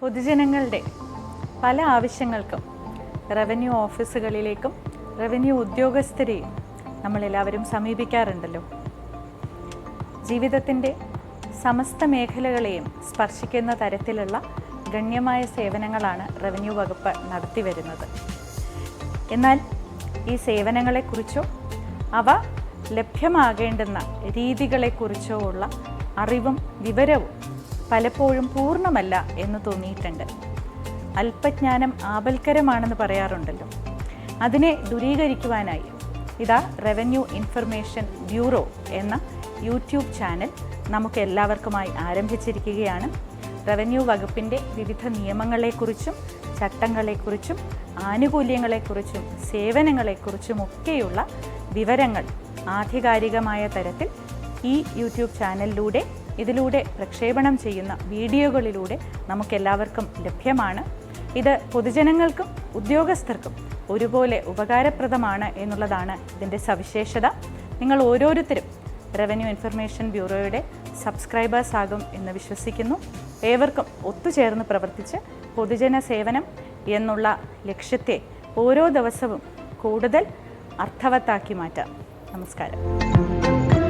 പൊതുജനങ്ങളുടെ പല ആവശ്യങ്ങൾക്കും റവന്യൂ ഓഫീസുകളിലേക്കും റവന്യൂ ഉദ്യോഗസ്ഥരെയും നമ്മളെല്ലാവരും സമീപിക്കാറുണ്ടല്ലോ. ജീവിതത്തിന്റെ സമസ്ത മേഖലകളെയും സ്പർശിക്കുന്ന തരത്തിലുള്ള ഗണ്യമായ സേവനങ്ങളാണ് റവന്യൂ വകുപ്പ് നടത്തി വരുന്നത്. എന്നാൽ ഈ സേവനങ്ങളെക്കുറിച്ചോ അവ ലഭ്യമാകേണ്ടുന്ന രീതികളെക്കുറിച്ചോ ഉള്ള അറിവും വിവരവും പലപ്പോഴും പൂർണമല്ല എന്ന് തോന്നിയിട്ടുണ്ട്. അല്പജ്ഞാനം ആപൽക്കരമാണെന്ന് പറയാറുണ്ടല്ലോ. അതിനെ ദൂരീകരിക്കുവാനായി ഇതാ റവന്യൂ ഇൻഫർമേഷൻ ബ്യൂറോ എന്ന യൂട്യൂബ് ചാനൽ നമുക്ക് എല്ലാവർക്കുമായി ആരംഭിച്ചിരിക്കുകയാണ്. റവന്യൂ വകുപ്പിന്റെ വിവിധ നിയമങ്ങളെക്കുറിച്ചും ചട്ടങ്ങളെക്കുറിച്ചും ആനുകൂല്യങ്ങളെക്കുറിച്ചും സേവനങ്ങളെക്കുറിച്ചുമൊക്കെയുള്ള വിവരങ്ങൾ ആധികാരികമായ തരത്തിൽ ഈ യൂട്യൂബ് ചാനലിലൂടെ ഇതിലൂടെ പ്രക്ഷേപണം ചെയ്യുന്ന വീഡിയോകളിലൂടെ നമുക്കെല്ലാവർക്കും ലഭ്യമാണ്. ഇത് പൊതുജനങ്ങൾക്കും ഉദ്യോഗസ്ഥർക്കും ഒരുപോലെ ഉപകാരപ്രദമാണ് എന്നുള്ളതാണ് ഇതിന്റെ സവിശേഷത. നിങ്ങൾ ഓരോരുത്തരും റവന്യൂ ഇൻഫർമേഷൻ ബ്യൂറോയുടെ സബ്സ്ക്രൈബേഴ്സ് ആകും എന്ന് വിശ്വസിക്കുന്നു. ഏവർക്കും ഒത്തുചേർന്ന് പ്രവർത്തിച്ച് പൊതുജന സേവനം എന്നുള്ള ലക്ഷ്യത്തെ ഓരോ ദിവസവും കൂടുതൽ അർത്ഥവത്താക്കി മാറ്റാം. നമസ്കാരം.